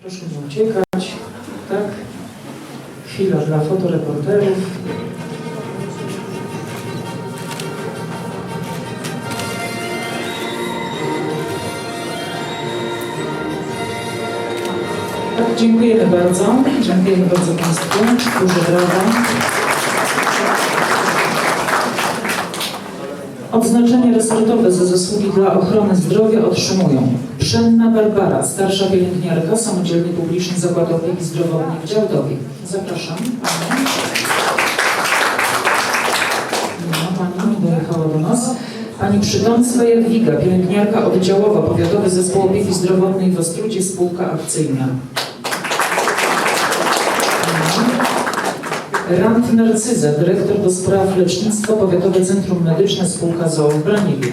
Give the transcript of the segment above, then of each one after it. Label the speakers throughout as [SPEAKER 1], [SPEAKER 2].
[SPEAKER 1] Proszę nie uciekać. Tak. Chwila dla fotoreporterów. Tak, dziękujemy bardzo. Dziękujemy bardzo Państwu. Duże brawa. Odznaczenie resortowe za zasługi dla ochrony zdrowia otrzymują Pszenna Barbara, starsza pielęgniarka, samodzielny publiczny zakład opieki zdrowotnej w Działdowie. Zapraszam Panią. Ma Pani, dojechała do nas. Pani Przytomstwa Jadwiga, pielęgniarka oddziałowa, Powiatowy Zespół Opieki Zdrowotnej w Ostrudzie, spółka akcyjna. Rand Narcyza, dyrektor do spraw lecznictwa, Powiatowe Centrum Medyczne, spółka ZOO w Braniwiu.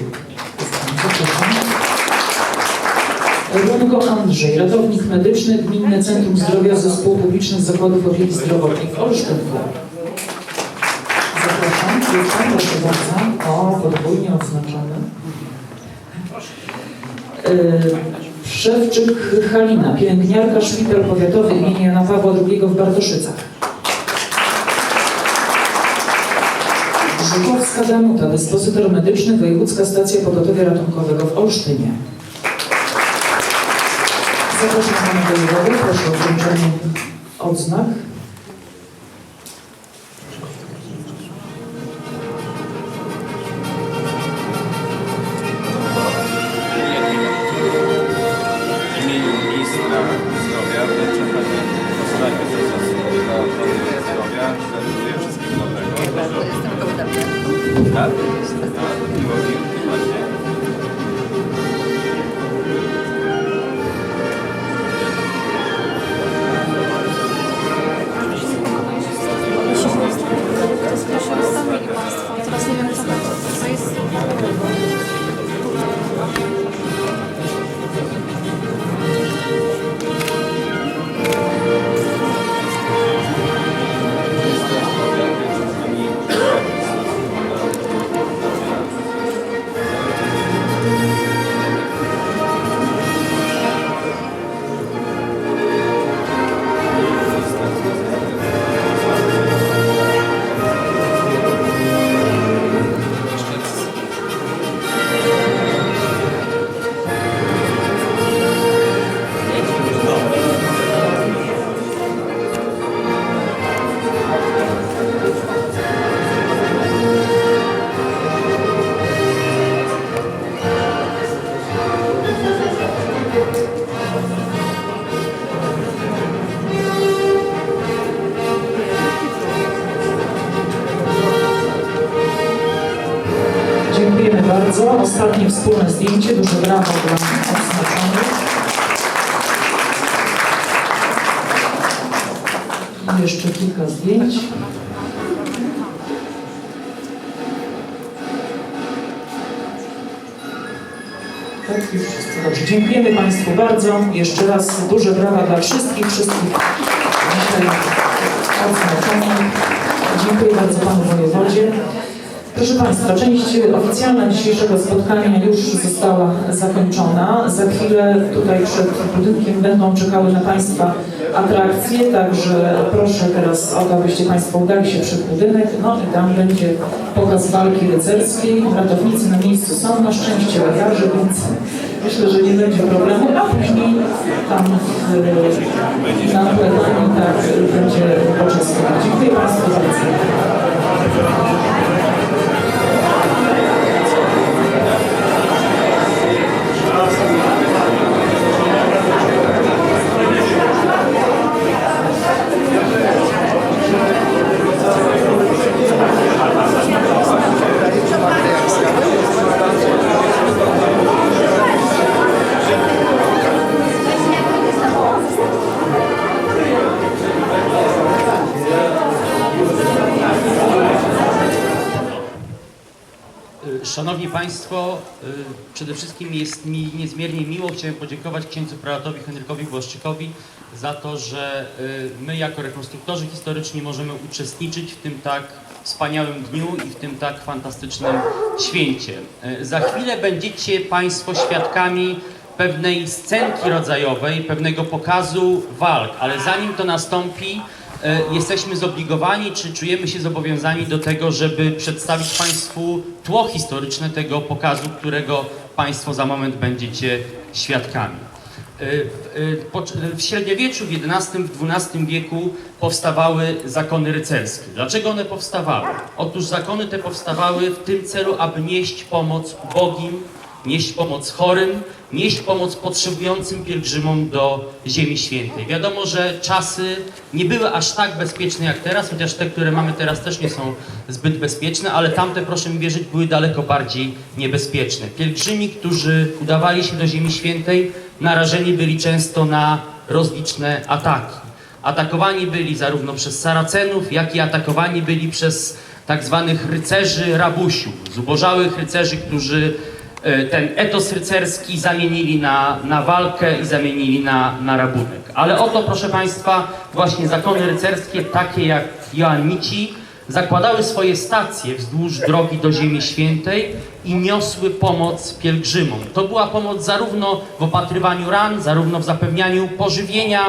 [SPEAKER 1] Rungo Andrzej, ratownik medyczny, Gminne Centrum Zdrowia Zespołu Publicznych Zakładów Opieki Zdrowotnej w Olsztynku. Zapraszam, proszę bardzo. O, podwójnie odznaczony. Yy, Szewczyk Halina, pielęgniarka, szpital powiatowy imienia Jana Pawła II w Bartoszycach. Żukowska Danuta, dyspozytor medyczny, Wojewódzka Stacja Pogotowia Ratunkowego w Olsztynie. Zapraszam Pana Wojewodę, proszę o wręczenie odznak. Dziękujemy bardzo. Ostatnie wspólne zdjęcie, duże brawo dla odznaczonych. Jeszcze kilka zdjęć. Tak, już wszyscy dobrze. Dziękujemy Państwu bardzo. Jeszcze raz duże brawa dla wszystkich, wszystkich dzisiaj odznaczonych. Dziękuję bardzo Panu Wojewodzie. Proszę Państwa, część oficjalna dzisiejszego spotkania już została zakończona. Za chwilę tutaj przed budynkiem będą czekały na Państwa atrakcje, także proszę teraz o to, abyście Państwo udali się przed budynek. No i tam będzie pokaz walki rycerskiej. Ratownicy na miejscu są na szczęście lekarze, więc myślę, że nie będzie problemu, a później tam w, na plenarnym tak będzie poczęstować. Dziękuję Państwu
[SPEAKER 2] Państwo, y, przede wszystkim jest mi niezmiernie miło. Chciałem podziękować księdzu prałatowi Henrykowi Błaszczykowi za to, że y, my jako rekonstruktorzy historyczni możemy uczestniczyć w tym tak wspaniałym dniu i w tym tak fantastycznym święcie. Y, Za chwilę będziecie Państwo świadkami pewnej scenki rodzajowej, pewnego pokazu walk, ale zanim to nastąpi, jesteśmy zobligowani, czy czujemy się zobowiązani do tego, żeby przedstawić Państwu tło historyczne tego pokazu, którego Państwo za moment będziecie świadkami. Y, po- W średniowieczu, w XI, w XII wieku powstawały zakony rycerskie. Dlaczego one powstawały? Otóż zakony te powstawały w tym celu, aby nieść pomoc ubogim, nieść pomoc chorym, nieść pomoc potrzebującym pielgrzymom do Ziemi Świętej. Wiadomo, że czasy nie były aż tak bezpieczne jak teraz, chociaż te, które mamy teraz też nie są zbyt bezpieczne, ale tamte, proszę mi wierzyć, były daleko bardziej niebezpieczne. Pielgrzymi, którzy udawali się do Ziemi Świętej, narażeni byli często na rozliczne ataki. Atakowani byli zarówno przez Saracenów, jak i atakowani byli przez tak zwanych rycerzy rabusiów, zubożałych rycerzy, którzy ten etos rycerski zamienili na, na walkę i zamienili na, na rabunek. Ale oto, proszę Państwa, właśnie zakony rycerskie, takie jak Joannici, zakładały swoje stacje wzdłuż drogi do Ziemi Świętej i niosły pomoc pielgrzymom. To była pomoc zarówno w opatrywaniu ran, zarówno w zapewnianiu pożywienia,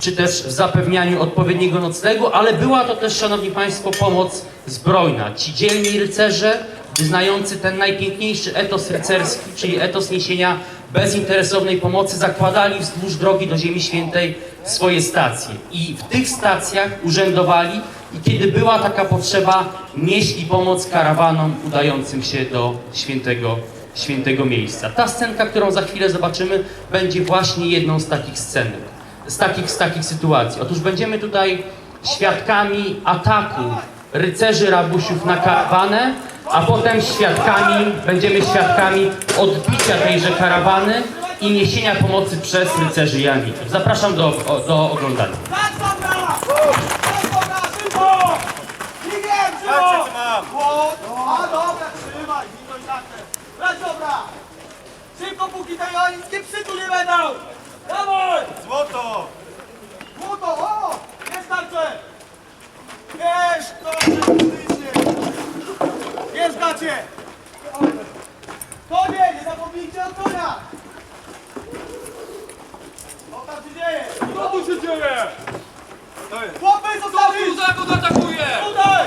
[SPEAKER 2] czy też w zapewnianiu odpowiedniego noclegu, ale była to też, Szanowni Państwo, pomoc zbrojna. Ci dzielni rycerze, wyznający ten najpiękniejszy etos rycerski, czyli etos niesienia bezinteresownej pomocy, zakładali wzdłuż drogi do Ziemi Świętej swoje stacje. I w tych stacjach urzędowali i kiedy była taka potrzeba, nieśli pomoc karawanom udającym się do świętego, świętego miejsca. Ta scenka, którą za chwilę zobaczymy, będzie właśnie jedną z takich scenek z takich, z takich sytuacji. Otóż będziemy tutaj świadkami ataku rycerzy rabusiów na karawanę, a potem świadkami, będziemy świadkami odbicia tejże karawany i niesienia pomocy przez rycerzy Janitów. Zapraszam do, do oglądania.
[SPEAKER 3] Tak, szybko! Póki te joannickie psy tu nie będą! Dawaj!
[SPEAKER 4] Złoto!
[SPEAKER 3] Złoto, o! Jest tarcze! Jest, to Jest gacie! Konie, nie zapomnijcie o koniach! Co tam się dzieje? Co tu się dzieje? Chłopy, zostawić!
[SPEAKER 5] Jak on atakuje?
[SPEAKER 3] Tutaj!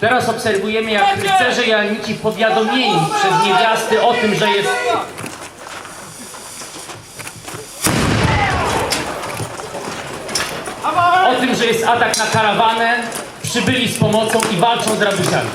[SPEAKER 2] Teraz obserwujemy, jak rycerze Janici powiadomieni przez niewiasty o tym, że jest o tym, że jest atak na karawanę, przybyli z pomocą i walczą z rabusiami.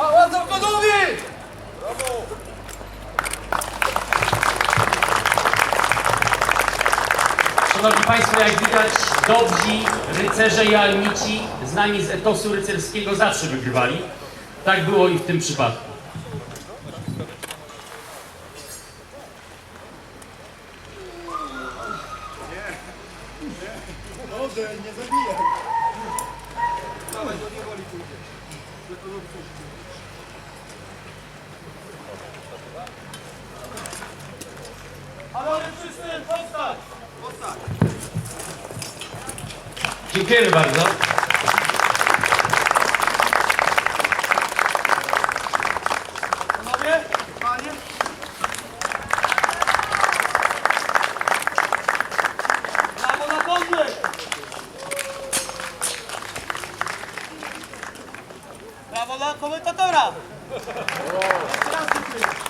[SPEAKER 3] Pałac gotowi!
[SPEAKER 2] Szanowni Państwo, jak widać, dobrzy rycerze jalnici, znani z etosu rycerskiego, zawsze wygrywali. Tak było i w tym przypadku.
[SPEAKER 3] Panowie wszyscy, powstać!
[SPEAKER 2] Dziękujemy bardzo.
[SPEAKER 3] Panowie, panie. Brawo na podnieś! Brawo dla komentatora! Jeszcze raz dziękuję.